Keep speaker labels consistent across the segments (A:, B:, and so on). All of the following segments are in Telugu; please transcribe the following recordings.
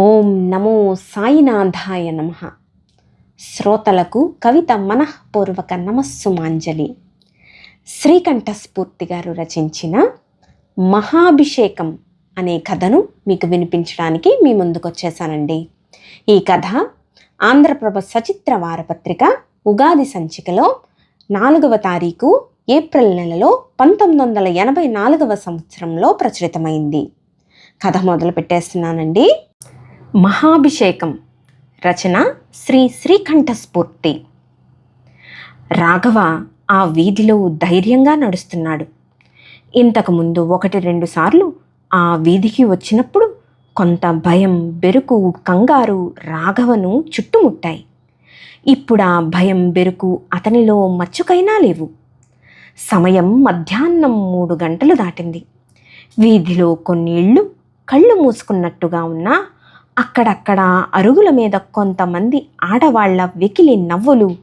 A: ఓం నమో సాయినాథాయ నమ. శ్రోతలకు కవిత మనఃపూర్వక నమస్సుమాంజలి. శ్రీకంఠస్ఫూర్తి గారు రచించిన మహాభిషేకం అనే కథను మీకు వినిపించడానికి మీ ముందుకు వచ్చేసానండి. ఈ కథ ఆంధ్రప్రభ సచిత్ర వారపత్రిక ఉగాది సంచికలో నాలుగవ తారీఖు ఏప్రిల్ నెలలో పంతొమ్మిది వందల ఎనభై నాలుగవ సంవత్సరంలో ప్రచురితమైంది. కథ మొదలు పెట్టేస్తున్నానండి మహాభిషేకం రచన శ్రీ శ్రీకంఠస్ఫూర్తి. రాఘవ ఆ వీధిలో ధైర్యంగా నడుస్తున్నాడు. ఇంతకుముందు ఒకటి రెండు సార్లు ఆ వీధికి వచ్చినప్పుడు కొంత భయం బెరుకు కంగారు రాఘవను చుట్టుముట్టాయి. ఇప్పుడు ఆ భయం బెరుకు అతనిలో మచ్చుకైనా లేవు. సమయం మధ్యాహ్నం మూడు గంటలు దాటింది. వీధిలో కొన్ని ఇళ్ళు కళ్ళు మూసుకున్నట్టుగా ఉన్నా అక్కడక్కడ అరుగుల మీద కొంతమంది ఆడవాళ్ళ వెకిలి నవ్వులు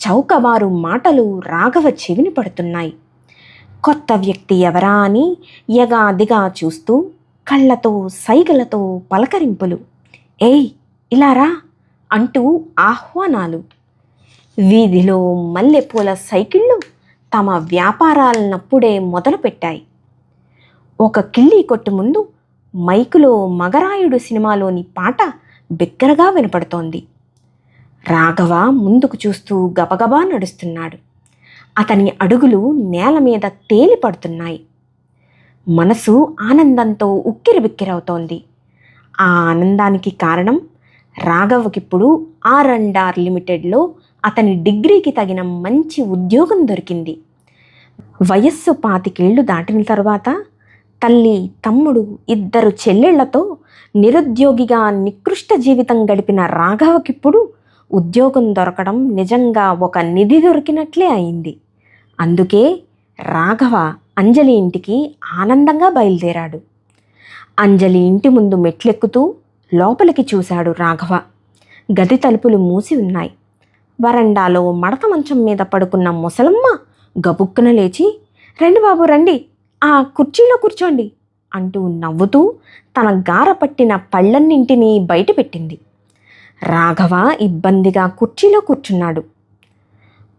A: చౌకబారు మాటలు రాఘవ చెవిని పడుతున్నాయి. కొత్త వ్యక్తి ఎవరా అని ఎగాదిగా చూస్తూ కళ్ళతో సైగలతో పలకరింపులు. ఏయ్ ఇలారా అంటూ ఆహ్వానాలు. వీధిలో మల్లెపూల సైకిళ్ళు తమ వ్యాపారాలనప్పుడే మొదలుపెట్టాయి. ఒక కిల్లీ కొట్టు ముందు మైకులో మగరాయుడు సినిమాలోని పాట బిగ్గరగా వినపడుతోంది. రాఘవ ముందుకు చూస్తూ గబగబా నడుస్తున్నాడు. అతని అడుగులు నేల మీద తేలి పడుతున్నాయి. మనసు ఆనందంతో ఉక్కిరిబిక్కిరవుతోంది. ఆ ఆనందానికి కారణం రాఘవకిప్పుడు ఆర్ అండ్ ఆర్ లిమిటెడ్లో అతని డిగ్రీకి తగిన మంచి ఉద్యోగం దొరికింది. వయస్సు పాతికేళ్ళు దాటిన తర్వాత తల్లి తమ్ముడు ఇద్దరు చెల్లెళ్ళతో నిరుద్యోగిగా నికృష్ట జీవితం గడిపిన రాఘవకిప్పుడు ఉద్యోగం దొరకడం నిజంగా ఒక నిధి దొరికినట్లే అయింది. అందుకే రాఘవ అంజలి ఇంటికి ఆనందంగా బయలుదేరాడు. అంజలి ఇంటి ముందు మెట్లెక్కుతూ లోపలికి చూశాడు రాఘవ. గది తలుపులు మూసి ఉన్నాయి. వరండాలో మడత మంచం మీద పడుకున్న ముసలమ్మ గబుక్కున లేచి రండి బాబు రండి. ఆ కుర్చీలో కూర్చోండి అంటూ నవ్వుతూ తన గార పట్టిన పళ్ళన్నింటినీ బయటపెట్టింది. రాఘవ ఇబ్బందిగా కుర్చీలో కూర్చున్నాడు.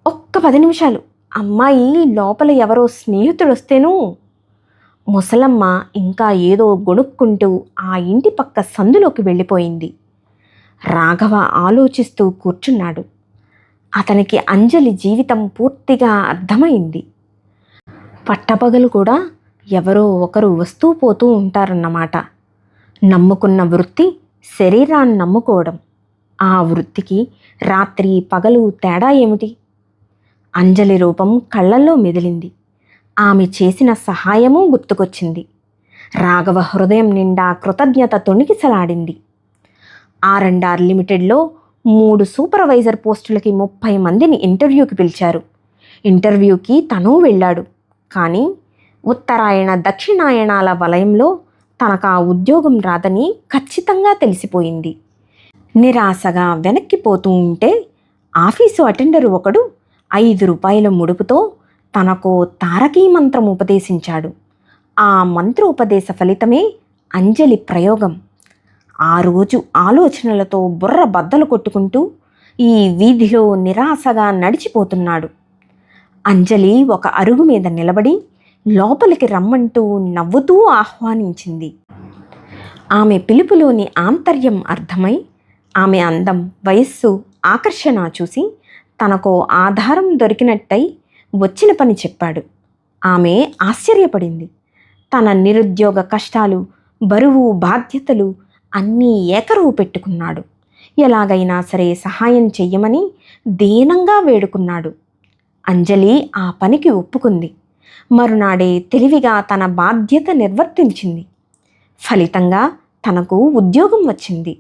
A: ఒక్క పది నిమిషాలు అమ్మాయి లోపల ఎవరో స్నేహితుడు వస్తేనూ ముసలమ్మ ఇంకా ఏదో గొణుక్కుంటూ ఆ ఇంటి పక్క సందులోకి వెళ్ళిపోయింది. రాఘవ ఆలోచిస్తూ కూర్చున్నాడు. అతనికి అంజలి జీవితం పూర్తిగా అర్థమైంది. పట్టపగలు కూడా ఎవరో ఒకరు వస్తూ పోతూ ఉంటారన్నమాట. నమ్ముకున్న వృత్తి శరీరాన్ని నమ్ముకోవడం. ఆ వృత్తికి రాత్రి పగలు తేడా ఏమిటి? అంజలి రూపం కళ్ళల్లో మెదిలింది. ఆమె చేసిన సహాయము గుర్తుకొచ్చింది. రాఘవ హృదయం నిండా కృతజ్ఞత తొణికిసలాడింది. ఆర్ఎండ్ఆర్ లిమిటెడ్లో మూడు సూపర్వైజర్ పోస్టులకి ముప్పై మందిని ఇంటర్వ్యూకి పిలిచారు. ఇంటర్వ్యూకి తను వెళ్ళాడు. కానీ ఉత్తరాయణ దక్షిణాయనాల వలయంలో తనకు ఆ ఉద్యోగం రాదని ఖచ్చితంగా తెలిసిపోయింది. నిరాశగా వెనక్కిపోతూ ఉంటే ఆఫీసు అటెండరు ఒకడు ఐదు రూపాయల ముడుపుతో తనకు తారకీ మంత్రం ఉపదేశించాడు. ఆ మంత్రోపదేశ ఫలితమే అంజలి ప్రయోగం. ఆ రోజు ఆలోచనలతో బుర్ర బద్దలు కొట్టుకుంటూ ఈ వీధిలో నిరాశగా నడిచిపోతున్నాడు. అంజలి ఒక అరుగు మీద నిలబడి లోపలికి రమ్మంటూ నవ్వుతూ ఆహ్వానించింది. ఆమె పిలుపులోని ఆంతర్యం అర్థమై ఆమె అందం వయస్సు ఆకర్షణ చూసి తనకు ఆధారం దొరికినట్టయి వచ్చిన పని చెప్పాడు. ఆమె ఆశ్చర్యపడింది. తన నిరుద్యోగ కష్టాలు బరువు బాధ్యతలు అన్నీ ఏకరువు పెట్టుకున్నాడు. ఎలాగైనా సరే సహాయం చెయ్యమని దీనంగా వేడుకున్నాడు. అంజలి ఆ పనికి ఒప్పుకుంది. మరునాడే తెలివిగా తన బాధ్యత నిర్వర్తించింది. ఫలితంగా తనకు ఉద్యోగం వచ్చింది.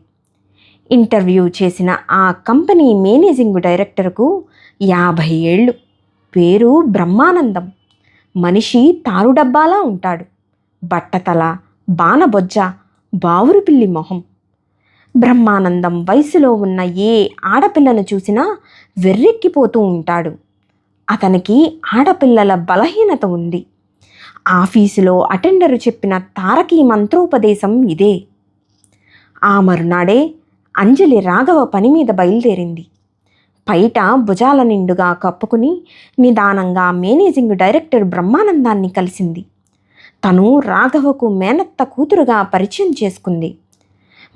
A: ఇంటర్వ్యూ చేసిన ఆ కంపెనీ మేనేజింగ్ డైరెక్టర్కు యాభై ఏళ్ళు. పేరు బ్రహ్మానందం. మనిషి తారుడబ్బాలా ఉంటాడు. బట్టతల బాణబొజ్జ బావురుపిల్లి మొహం. బ్రహ్మానందం వయసులో ఉన్న ఏ ఆడపిల్లను చూసినా వెర్రెక్కిపోతూ ఉంటాడు. అతనికి ఆడపిల్లల బలహీనత ఉంది. ఆఫీసులో అటెండరు చెప్పిన తారకీ మంత్రోపదేశం ఇదే. ఆ మరునాడే అంజలి రాఘవ పని మీద బయలుదేరింది. పైట భుజాల నిండుగా కప్పుకుని నిదానంగా మేనేజింగ్ డైరెక్టర్ బ్రహ్మానందాన్ని కలిసింది. తను రాఘవకు మేనత్త కూతురుగా పరిచయం చేసుకుంది.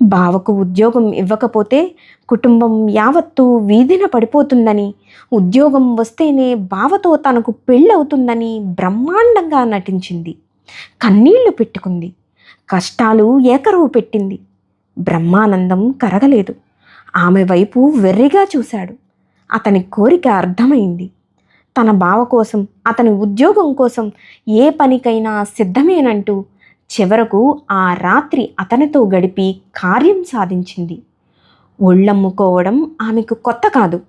A: బావకు ఉద్యోగం ఇవ్వకపోతే కుటుంబం యావత్తూ వీధిన పడిపోతుందని ఉద్యోగం వస్తేనే బావతో తనకు పెళ్ళవుతుందని బ్రహ్మాండంగా నటించింది. కన్నీళ్ళు పెట్టుకుంది. కష్టాలు ఏకరువు పెట్టింది. బ్రహ్మానందం కరగలేదు. ఆమె వైపు వెర్రిగా చూశాడు. అతని కోరిక అర్థమైంది. తన బావ కోసం అతని ఉద్యోగం కోసం ఏ పనికైనా సిద్ధమేనంటూ చివరకు ఆ రాత్రి అతనితో గడిపి కార్యం సాధించింది. ఒళ్ళమ్ముకోవడం ఆమెకు కొత్త కాదు.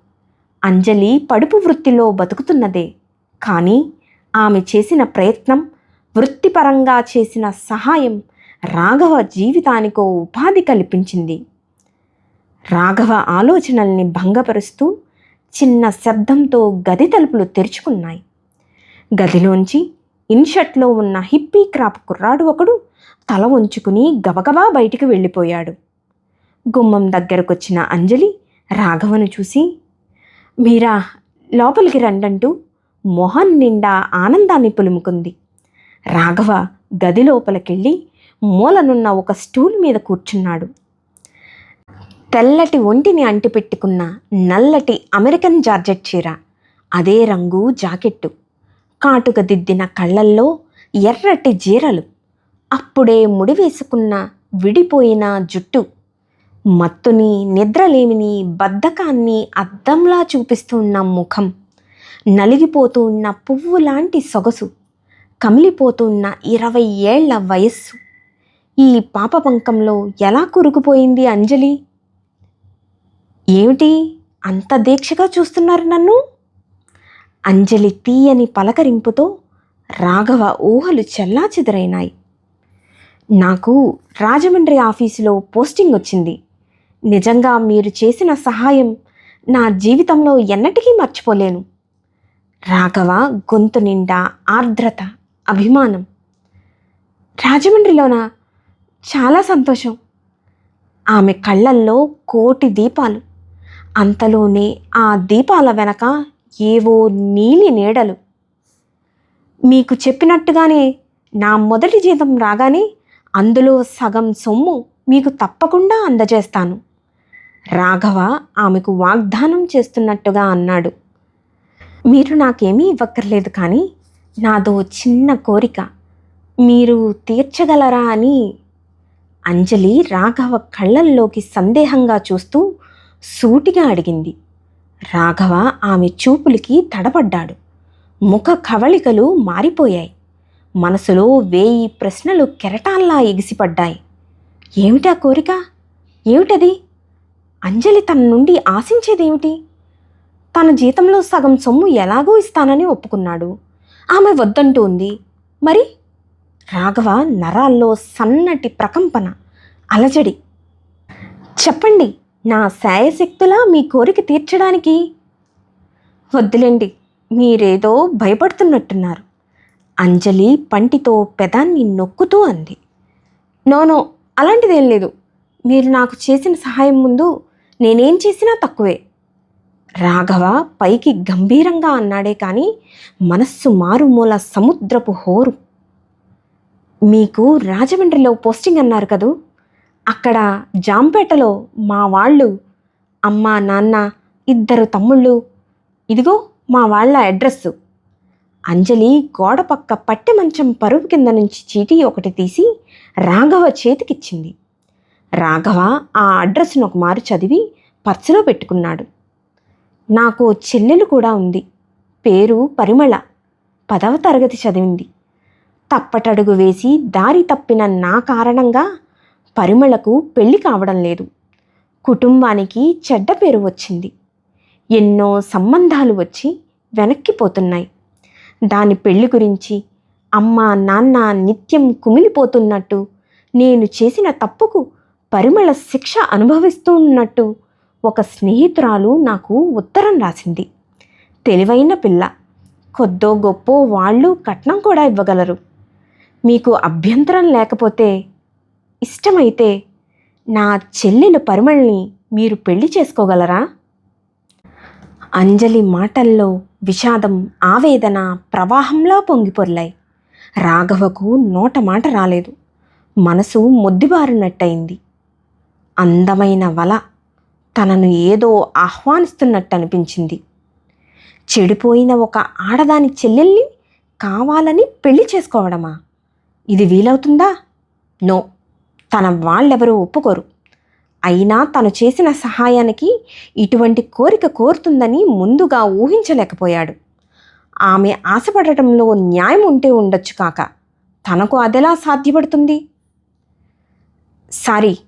A: అంజలి పడుపు వృత్తిలో బతుకుతున్నదే. కానీ ఆమె చేసిన ప్రయత్నం వృత్తిపరంగా చేసిన సహాయం రాఘవ జీవితానికో ఉపాధి కల్పించింది. రాఘవ ఆలోచనల్ని భంగపరుస్తూ చిన్న శబ్దంతో గది తలుపులు తెరుచుకున్నాయి. గదిలోంచి ఇన్షర్ట్లో ఉన్న హిప్పీ క్రాప్ కుర్రాడు ఒకడు తల వంచుకుని గబగబా బయటికి వెళ్ళిపోయాడు. గుమ్మం దగ్గరకొచ్చిన అంజలి రాఘవను చూసి మీరా లోపలికి రండంటూ మొహం నిండా ఆనందాన్ని పులుముకుంది. రాఘవ గది లోపలికెళ్ళి మూలనున్న ఒక స్టూల్ మీద కూర్చున్నాడు. తెల్లటి ఒంటిని అంటిపెట్టుకున్న నల్లటి అమెరికన్ జార్జెట్ చీర అదే రంగు జాకెట్టు. కాటుక దిద్దిన కళ్ళల్లో ఎర్రటి జీరలు. అప్పుడే ముడివేసుకున్న విడిపోయిన జుట్టు. మత్తుని నిద్రలేమిని బద్ధకాన్ని అద్దంలా చూపిస్తున్న ముఖం. నలిగిపోతూ ఉన్న పువ్వు లాంటి సొగసు. కమిలిపోతున్న ఇరవై ఏళ్ళ వయస్సు. ఈ పాపపంకంలో ఎలా కురుకుపోయింది అంజలి? ఏమిటి అంత దీక్షగా చూస్తున్నారు నన్ను? అంజలి తీయని పలకరింపుతో రాఘవ ఊహలు చెల్లాచెదరైనాయి. నాకు రాజమండ్రి ఆఫీసులో పోస్టింగ్ వచ్చింది. నిజంగా మీరు చేసిన సహాయం నా జీవితంలో ఎన్నటికీ మర్చిపోలేను. రాఘవ గొంతు నిండా ఆర్ద్రత అభిమానం. రాజమండ్రిలోనా? చాలా సంతోషం. ఆమె కళ్ళల్లో కోటి దీపాలు. అంతలోనే ఆ దీపాల వెనక ఏవో నీలి నీడలు. మీకు చెప్పినట్టుగానే నా మొదటి జీతం రాగానే అందులో సగం సొమ్ము మీకు తప్పకుండా అందజేస్తాను. రాఘవ ఆమెకు వాగ్దానం చేస్తున్నట్టుగా అన్నాడు. మీరు నాకేమీ ఇవ్వక్కర్లేదు కానీ నాదో చిన్న కోరిక. మీరు తీర్చగలరా అని అంజలి రాఘవ కళ్ళల్లోకి సందేహంగా చూస్తూ సూటిగా అడిగింది. రాఘవ ఆమె చూపులకి తడబడ్డాడు ముఖ కవళికలు మారిపోయాయి. మనసులో వేయి ప్రశ్నలు కెరటాల్లా ఎగిసిపడ్డాయి. ఏమిటా కోరిక? ఏమిటది? అంజలి తన నుండి ఆశించేదేమిటి? తన జీతంలో సగం సొమ్ము ఎలాగో ఇస్తానని ఒప్పుకున్నాడు. ఆమె వద్దంటోంది. మరి? రాఘవ నరాల్లో సన్నటి ప్రకంపన అలజడి. చెప్పండి. నా శాయశక్తులా మీ కోరిక తీర్చడానికి? వద్దులేండి మీరేదో భయపడుతున్నట్టున్నారు. అంజలి పంటితో పెదాన్ని నొక్కుతూ అంది. నోనో అలాంటిదేం లేదు. మీరు నాకు చేసిన సహాయం ముందు నేనేం చేసినా తక్కువే. రాఘవ పైకి గంభీరంగా అన్నాడే కానీ మనస్సు మారుమూల సముద్రపు హోరు. మీకు రాజమండ్రిలో పోస్టింగ్ అన్నారు కదూ? అక్కడ జాంపేటలో మా వాళ్ళు అమ్మ నాన్న ఇద్దరు తమ్ముళ్ళు ఇదిగో మా వాళ్ళ అడ్రస్సు. అంజలి గోడ పక్క పట్టె మంచం పరుపు కింద నుంచి చీటీ ఒకటి తీసి రాఘవ చేతికిచ్చింది. రాఘవ ఆ అడ్రస్ను ఒక మారు చదివి పర్సులో పెట్టుకున్నాడు. నాకు చెల్లెలు కూడా ఉంది. పేరు పరిమళ. పదవ తరగతి చదివింది. తప్పటడుగు వేసి దారి తప్పిన నా కారణంగా పరిమళకు పెళ్ళి కావడం లేదు. కుటుంబానికి చెడ్డ పేరు వచ్చింది. ఎన్నో సంబంధాలు వచ్చి వెనక్కిపోతున్నాయి దాని పెళ్ళి గురించి అమ్మ నాన్న నిత్యం కుమిలిపోతున్నట్టు నేను చేసిన తప్పుకు పరిమళ శిక్ష అనుభవిస్తూ ఉన్నట్టు ఒక స్నేహితురాలు నాకు ఉత్తరం రాసింది. తెలివైన పిల్ల. కొద్దో గొప్పో వాళ్ళు కట్నం కూడా ఇవ్వగలరు. మీకు అభ్యంతరం లేకపోతే ఇష్టమైతే నా చెల్లెలు పరిమళని మీరు పెళ్ళి చేసుకోగలరా? అంజలి మాటల్లో విషాదం ఆవేదన ప్రవాహంలో పొంగిపొర్లాయి. రాఘవకు నోట మాట రాలేదు. మనసు మొద్దిబారినట్టయింది. అందమైన వల తనను ఏదో ఆహ్వానిస్తున్నట్టు అనిపించింది చెడిపోయిన ఒక ఆడదాని చెల్లెల్ని కావాలని పెళ్ళి చేసుకోవడమా? ఇది వీలవుతుందా? నో. తన వాళ్ళెవరూ ఒప్పుకోరు. అయినా తను చేసిన సహాయానికి ఇటువంటి కోరిక కోరుతుందని ముందుగా ఊహించలేకపోయాడు. ఆమె ఆశపడటంలో న్యాయం ఉంటే ఉండొచ్చు కాక తనకు అదెలా సాధ్యపడుతుంది? సారీ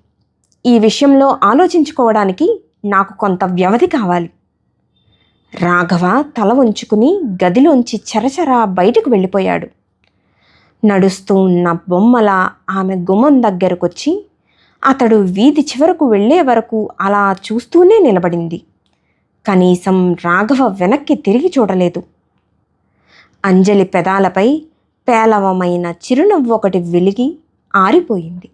A: ఈ విషయంలో ఆలోచించుకోవడానికి నాకు కొంత వ్యవధి కావాలి. రాఘవ తల ఉంచుకుని గదిలోంచి చరచరా బయటకు వెళ్ళిపోయాడు. నడుస్తూ ఉన్న బొమ్మల ఆమె గుమ్మం దగ్గరకొచ్చి అతడు వీధి చివరకు వెళ్ళే వరకు అలా చూస్తూనే నిలబడింది. కనీసం రాఘవ వెనక్కి తిరిగి చూడలేదు. అంజలి పెదాలపై పేలవమైన చిరునవ్వు ఒకటి వెలిగి ఆరిపోయింది.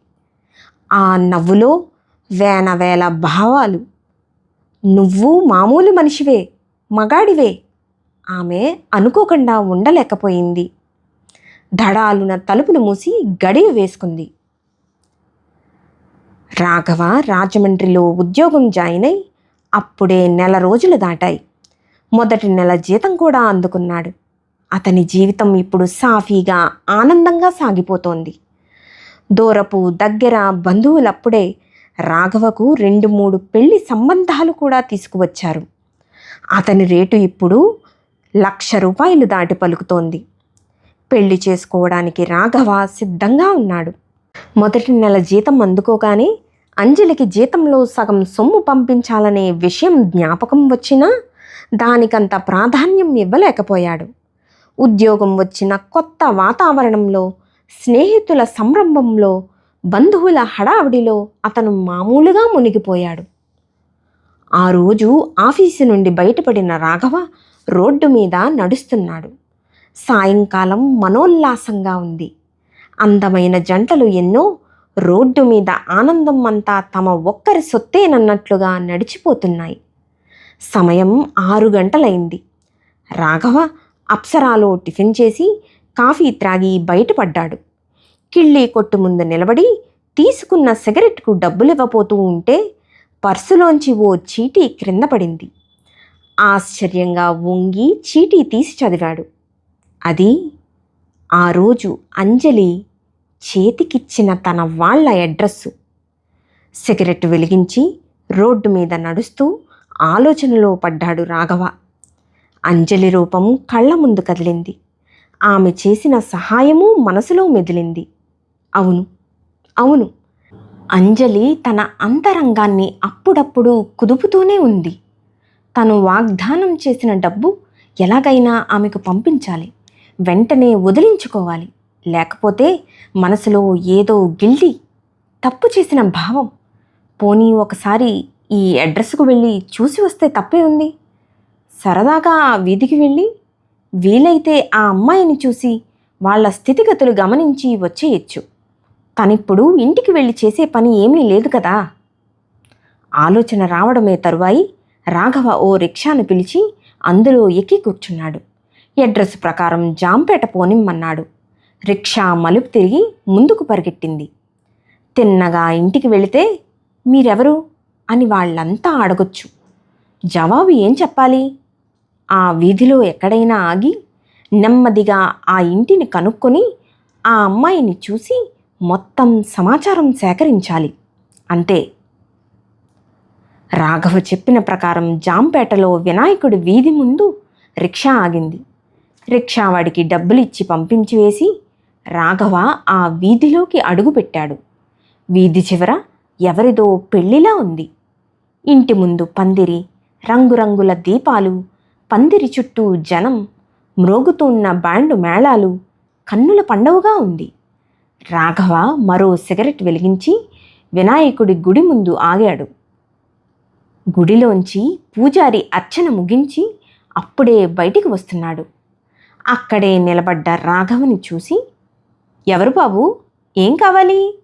A: ఆ నవ్వులో వేల భావాలు. నువ్వు మామూలు మనిషివే మగాడివే ఆమె అనుకోకుండా ఉండలేకపోయింది. ధడాలున తలుపును మూసి గడియ వేసుకుంది. రాఘవ రాజమండ్రిలో ఉద్యోగం జాయిన్ అయి అప్పుడే నెల రోజులు దాటాయి. మొదటి నెల జీతం కూడా అందుకున్నాడు. అతని జీవితం ఇప్పుడు సాఫీగా ఆనందంగా సాగిపోతోంది. దూరపు దగ్గర బంధువులప్పుడే రాఘవకు రెండు మూడు పెళ్ళి సంబంధాలు కూడా తీసుకువచ్చారు. అతని రేటు ఇప్పుడు లక్ష రూపాయలు దాటి పలుకుతోంది. పెళ్ళి చేసుకోవడానికి రాఘవ సిద్ధంగా ఉన్నాడు. మొదటి నెల జీతం అందుకోగానే అంజలికి జీతంలో సగం సొమ్ము పంపించాలనే విషయం జ్ఞాపకం వచ్చినా దానికంత ప్రాధాన్యం ఇవ్వలేకపోయాడు. ఉద్యోగం వచ్చిన కొత్త వాతావరణంలో స్నేహితుల సంరంభంలో బంధువుల హడావిడిలో అతను మామూలుగా మునిగిపోయాడు. ఆ రోజు ఆఫీసు నుండి బయటపడిన రాఘవ రోడ్డు మీద నడుస్తున్నాడు. సాయంకాలం మనోల్లాసంగా ఉంది. అందమైన జంటలు ఎన్నో రోడ్డు మీద ఆనందం అంతా తమ ఒక్కరి సొత్తేనన్నట్లుగా నడిచిపోతున్నాయి. సమయం ఆరు గంటలైంది. రాఘవ అప్సరాలో టిఫిన్ చేసి కాఫీ త్రాగి బయటపడ్డాడు. కిళ్ళీ కొట్టు ముందు నిలబడి తీసుకున్న సిగరెట్కు డబ్బులివ్వపోతూ ఉంటే పర్సులోంచి ఓ చీటీ క్రింద పడింది. ఆశ్చర్యంగా వంగి చీటీ తీసి చదివాడు. అది ఆ రోజు అంజలి చేతికిచ్చిన తన వాళ్ళ అడ్రస్సు. సిగరెట్ వెలిగించి రోడ్డు మీద నడుస్తూ ఆలోచనలో పడ్డాడు రాఘవ. అంజలి రూపం కళ్ళ ముందు కదిలింది. ఆమె చేసిన సహాయము మనసులో మెదిలింది. అవును అవును. అంజలి తన అంతరంగాన్ని అప్పుడప్పుడు కుదుపుతూనే ఉంది. తను వాగ్దానం చేసిన డబ్బు ఎలాగైనా ఆమెకు పంపించాలి. వెంటనే వదిలించుకోవాలి. లేకపోతే మనసులో ఏదో గిల్టీ తప్పు చేసిన భావం. పోనీ ఒకసారి ఈ అడ్రస్కు వెళ్ళి చూసి వస్తే తప్పే ఉంది? సరదాగా వీధికి వెళ్ళి వీలైతే ఆ అమ్మాయిని చూసి వాళ్ళ స్థితిగతులు గమనించి వచ్చేయచ్చు. తనిప్పుడు ఇంటికి వెళ్ళి చేసే పని ఏమీ లేదు కదా? ఆలోచన రావడమే తరువాయి రాఘవ ఓ రిక్షాను పిలిచి అందులో ఎక్కి కూర్చున్నాడు. అడ్రస్ ప్రకారం జాంపేట పోనిమ్మన్నాడు. రిక్షా మలుపు తిరిగి ముందుకు పరిగెట్టింది. తిన్నగా ఇంటికి వెళితే మీరెవరు? అని వాళ్ళంతా అడగొచ్చు. జవాబు ఏం చెప్పాలి? ఆ వీధిలో ఎక్కడైనా ఆగి నెమ్మదిగా ఆ ఇంటిని కనుక్కొని ఆ అమ్మాయిని చూసి మొత్తం సమాచారం సేకరించాలి. అంతే. రాఘవ చెప్పిన ప్రకారం జాంపేటలో వినాయకుడి వీధి ముందు రిక్షా ఆగింది. రిక్షావాడికి డబ్బులిచ్చి పంపించి వేసి రాఘవ ఆ వీధిలోకి అడుగుపెట్టాడు. వీధి చివర ఎవరిదో పెళ్ళిలా ఉంది. ఇంటి ముందు పందిరి రంగురంగుల దీపాలు పందిరి చుట్టూ జనం మ్రోగుతున్న బ్యాండు మేళాలు కన్నుల పండవగా ఉంది. రాఘవ మరో సిగరెట్ వెలిగించి వినాయకుడి గుడి ముందు ఆగాడు. గుడిలోంచి పూజారి అర్చన ముగించి అప్పుడే బయటికి వస్తున్నాడు. అక్కడే నిలబడ్డ రాఘవని చూసి ఎవరు బాబు? ఏం కావాలి?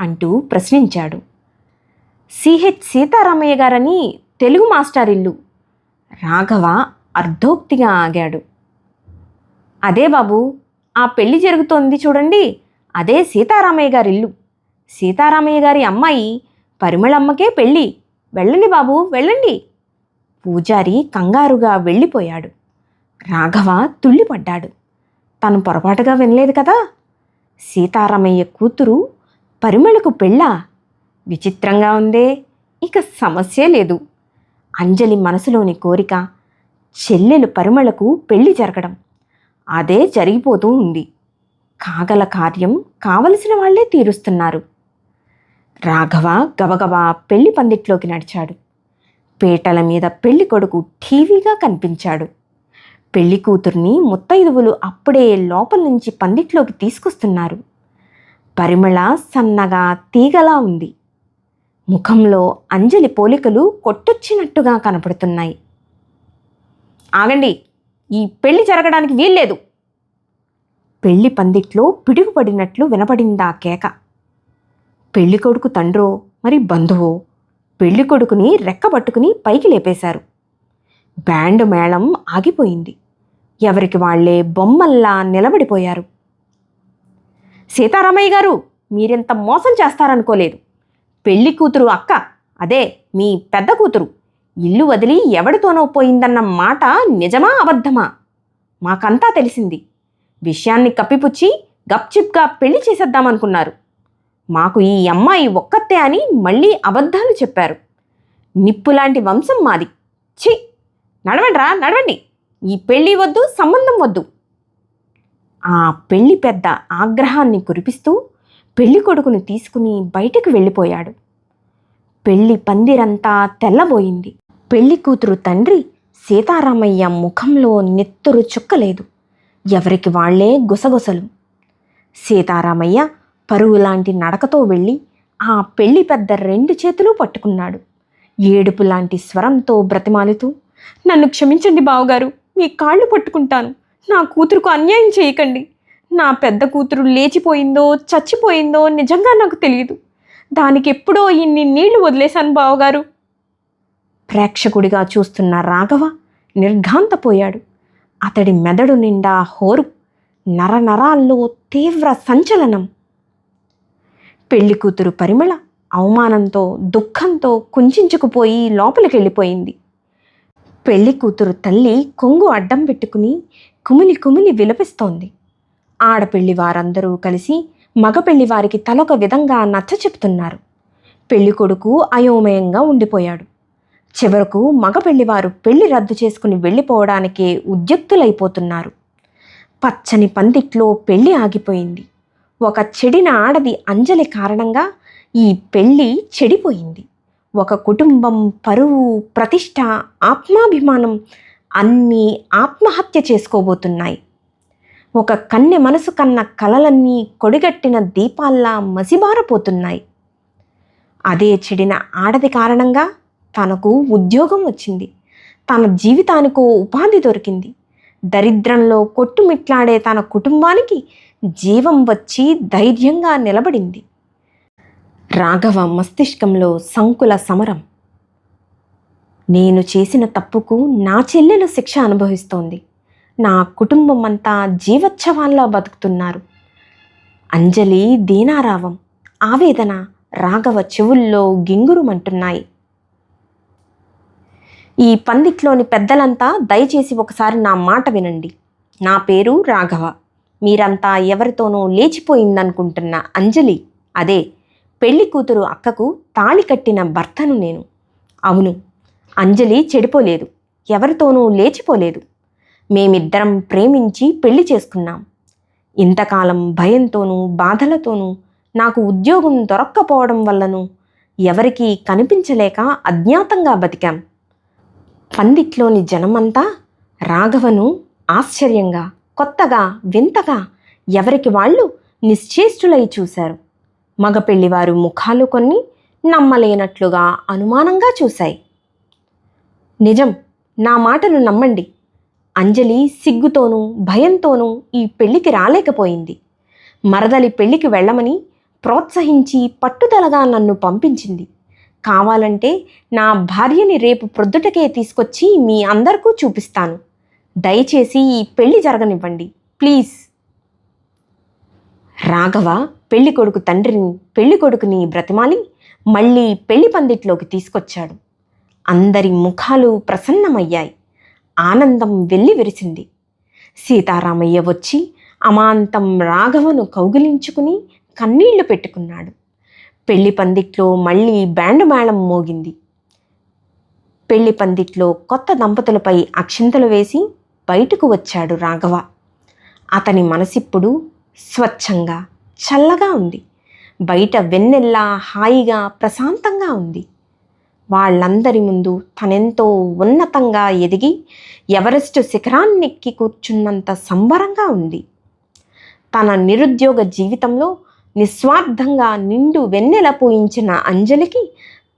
A: అంటూ ప్రశ్నించాడు. సిహెచ్ సీతారామయ్య గారని తెలుగు మాస్టర్ ఇల్లు రాఘవ అర్ధోక్తిగా ఆగాడు. అదే బాబు ఆ పెళ్ళి జరుగుతోంది చూడండి అదే సీతారామయ్య గారి ఇల్లు సీతారామయ్య గారి అమ్మాయి పరిమళమ్మకే పెళ్ళి వెళ్ళండి బాబు వెళ్ళండి. పూజారి కంగారుగా వెళ్ళిపోయాడు. రాఘవ తుళ్ళిపడ్డాడు. తను పొరపాటుగా వినలేదు కదా? సీతారామయ్య కూతురు పరిమళకు పెళ్ళ? విచిత్రంగా ఉందే. ఇక సమస్య లేదు. అంజలి మనసులోని కోరిక చెల్లెలు పరిమళకు పెళ్ళి జరగడం. అదే జరిగిపోతూ ఉంది. కాగల కార్యం కావలసిన వాళ్ళే తీరుస్తున్నారు. రాఘవ గబగబా పెళ్ళి పందిట్లోకి నడిచాడు. పీటల మీద పెళ్ళి కొడుకు ఠీవీగా కనిపించాడు. పెళ్ళి కూతుర్ని ముత్తైదువులు అప్పుడే లోపల నుంచి పందిట్లోకి తీసుకొస్తున్నారు. పరిమళ సన్నగా తీగలా ఉంది. ముఖంలో అంజలి పోలికలు కొట్టొచ్చినట్టుగా కనపడుతున్నాయి. ఆగండి ఈ పెళ్ళి జరగడానికి వీల్లేదు. పెళ్ళి పందిట్లో పిడుగుపడినట్లు వినపడిందా కేక. పెళ్ళి కొడుకు తండ్రో మరి బంధువో? పెళ్ళి కొడుకుని రెక్కబట్టుకుని పైకి లేపేశారు. బ్యాండ్ మేళం ఆగిపోయింది. ఎవరికి వాళ్ళే బొమ్మల్లా నిలబడిపోయారు. సీతారామయ్య గారు మీరింత మోసం చేస్తారనుకోలేదు. పెళ్ళి కూతురు అక్క అదే మీ పెద్ద కూతురు. ఇల్లు వదిలి ఎవడితోనో పోయిందన్న మాట నిజమా అబద్ధమా? మాకంతా తెలిసింది. విషయాన్ని కప్పిపుచ్చి గప్చిప్గా పెళ్ళి చేసేద్దామనుకున్నారు. మాకు ఈ అమ్మాయి ఒక్కతే అని మళ్ళీ అబద్ధాలు చెప్పారు. నిప్పులాంటి వంశం మాది. ఛీ! నడవండి రా నడవండి! ఈ పెళ్ళి వద్దు సంబంధం వద్దు. ఆ పెళ్ళి పెద్ద ఆగ్రహాన్ని కురిపిస్తూ పెళ్ళి కొడుకును తీసుకుని బయటకు వెళ్ళిపోయాడు. పెళ్ళి పందిరంతా తెల్లబోయింది. పెళ్ళి కూతురు తండ్రి సీతారామయ్య ముఖంలో నెత్తురు చుక్కలేదు. ఎవరికి వాళ్ళే గుసగుసలు. సీతారామయ్య పరుగులాంటి నడకతో వెళ్ళి ఆ పెళ్ళి పెద్ద రెండు చేతులు పట్టుకున్నాడు. ఏడుపు లాంటి స్వరంతో బ్రతిమాలుతూ నన్ను క్షమించండి బావగారు. మీ కాళ్ళు పట్టుకుంటాను. నా కూతురుకు అన్యాయం చేయకండి. నా పెద్ద కూతురు లేచిపోయిందో చచ్చిపోయిందో నిజంగా నాకు తెలియదు దానికి ఎప్పుడో ఇన్ని నీళ్ళు వదిలేశాను బావగారు. ప్రేక్షకుడిగా చూస్తున్న రాఘవ నిర్ఘాంతపోయాడు. అతడి మెదడు నిండా హోరు నరనరాల్లో తీవ్ర సంచలనం. పెళ్ళి కూతురు పరిమళ అవమానంతో దుఃఖంతో కుంచుకుపోయి లోపలికి వెళ్ళిపోయింది పెళ్ళి కూతురు తల్లి కొంగు అడ్డం పెట్టుకుని కుమిలి కుమిలి విలపిస్తోంది. ఆడపెళ్ళి వారందరూ కలిసి మగ పెళ్ళి వారికి తలొక విధంగా నచ్చ చెప్తున్నారు. పెళ్ళి కొడుకు అయోమయంగా ఉండిపోయాడు. చివరకు మగ పెళ్ళివారు పెళ్ళి రద్దు చేసుకుని వెళ్ళిపోవడానికే ఉద్యుక్తులైపోతున్నారు. పచ్చని పందిట్లో పెళ్ళి ఆగిపోయింది. ఒక చెడిన ఆడది అంజలి కారణంగా ఈ పెళ్ళి చెడిపోయింది. ఒక కుటుంబం పరువు ప్రతిష్ట ఆత్మాభిమానం అన్నీ ఆత్మహత్య చేసుకోబోతున్నాయి. ఒక కన్నె మనసు కన్న కలలన్నీ కొడిగట్టిన దీపాల్లా మసిబారపోతున్నాయి అదే చెడిన ఆడది కారణంగా తనకు ఉద్యోగం వచ్చింది. తన జీవితానికో ఉపాధి దొరికింది. దరిద్రంలో కొట్టుమిట్లాడే తన కుటుంబానికి జీవం వచ్చి ధైర్యంగా నిలబడింది. రాఘవ మస్తిష్కంలో సంకుల సమరం. నేను చేసిన తప్పుకు నా చెల్లెలు శిక్ష అనుభవిస్తోంది. నా కుటుంబం అంతా జీవోత్సవాల్లో బతుకుతున్నారు. అంజలి దీనారావం ఆవేదన రాఘవ చెవుల్లో గింగురుమంటున్నాయి. ఈ పందిట్లోని పెద్దలంతా దయచేసి ఒకసారి నా మాట వినండి. నా పేరు రాఘవ. మీరంతా ఎవరితోనో లేచిపోయిందనుకుంటున్న అంజలి. అదే పెళ్ళి కూతురు అక్కకు తాళి కట్టిన భర్తను నేను. అవును అంజలి చెడిపోలేదు ఎవరితోనూ లేచిపోలేదు. మేమిద్దరం ప్రేమించి పెళ్ళి చేసుకున్నాం. ఇంతకాలం భయంతోనూ బాధలతోనూ నాకు ఉద్యోగం దొరక్కపోవడం వల్లను ఎవరికీ కనిపించలేక అజ్ఞాతంగా బతికాం. పందిట్లోని జనమంతా రాఘవను ఆశ్చర్యంగా కొత్తగా వింతగా ఎవరికి వాళ్ళు నిశ్చేష్టులై చూశారు. మగ పెళ్ళివారు ముఖాలు కొన్ని నమ్మలేనట్లుగా అనుమానంగా చూశాయి. నిజం నా మాటను నమ్మండి. అంజలి సిగ్గుతోనూ భయంతోనూ ఈ పెళ్ళికి రాలేకపోయింది. మరదలి పెళ్ళికి వెళ్ళమని ప్రోత్సహించి పట్టుదలగా నన్ను పంపించింది. కావాలంటే నా భార్యని రేపు ప్రొద్దుటకే తీసుకొచ్చి మీ అందరికూ చూపిస్తాను. దయచేసి ఈ పెళ్ళి జరగనివ్వండి ప్లీజ్. రాఘవ పెళ్ళి కొడుకు తండ్రిని పెళ్ళి కొడుకుని బ్రతిమాలి మళ్ళీ పెళ్ళి పందిట్లోకి తీసుకొచ్చాడు. అందరి ముఖాలు ప్రసన్నమయ్యాయి. ఆనందం వెళ్ళి విరిసింది. సీతారామయ్య వచ్చి అమాంతం రాఘవను కౌగిలించుకుని కన్నీళ్ళు పెట్టుకున్నాడు. పెళ్ళి పందిట్లో మళ్ళీ బ్యాండ్ మేళం మోగింది. పెళ్ళి పందిట్లో కొత్త దంపతులపై అక్షింతలు వేసి బయటకు వచ్చాడు రాఘవ. అతని మనసిప్పుడు స్వచ్ఛంగా చల్లగా ఉంది. బయట వెన్నెల్లా హాయిగా ప్రశాంతంగా ఉంది. వాళ్ళందరి ముందు తనెంతో ఉన్నతంగా ఎదిగి ఎవరెస్ట్ శిఖరాన్నెక్కి కూర్చున్నంత సంబరంగా ఉంది. తన నిరుద్యోగ జీవితంలో నిస్వార్థంగా నిండు వెన్నెల పోయించిన అంజలికి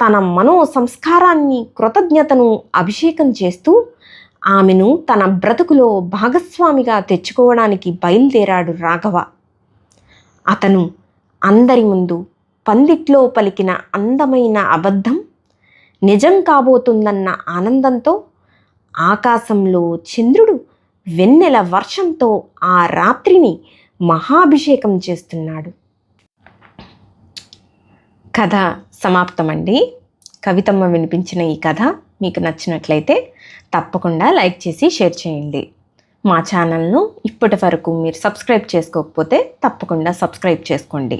A: తన మనో సంస్కారాన్ని కృతజ్ఞతను అభిషేకం చేస్తూ ఆమెను తన బ్రతుకులో భాగస్వామిగా తెచ్చుకోవడానికి బయలుదేరాడు రాఘవ. అతను అందరి ముందు పందిట్లో పలికిన అందమైన అబద్ధం నిజం కాబోతుందన్న ఆనందంతో ఆకాశంలో చంద్రుడు వెన్నెల వర్షంతో ఆ రాత్రిని మహాభిషేకం చేస్తున్నాడు. కథ సమాప్తమండి. కవితమ్మ వినిపించిన ఈ కథ మీకు నచ్చినట్లయితే తప్పకుండా లైక్ చేసి షేర్ చేయండి. మా ఛానల్ను ఇప్పటి వరకు మీరు సబ్స్క్రైబ్ చేసుకోకపోతే తప్పకుండా సబ్స్క్రైబ్ చేసుకోండి.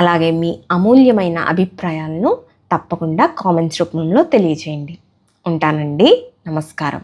A: అలాగే మీ అమూల్యమైన అభిప్రాయాలను తప్పకుండా కామెంట్స్ రూపంలో తెలియజేయండి. ఉంటానండి. నమస్కారం.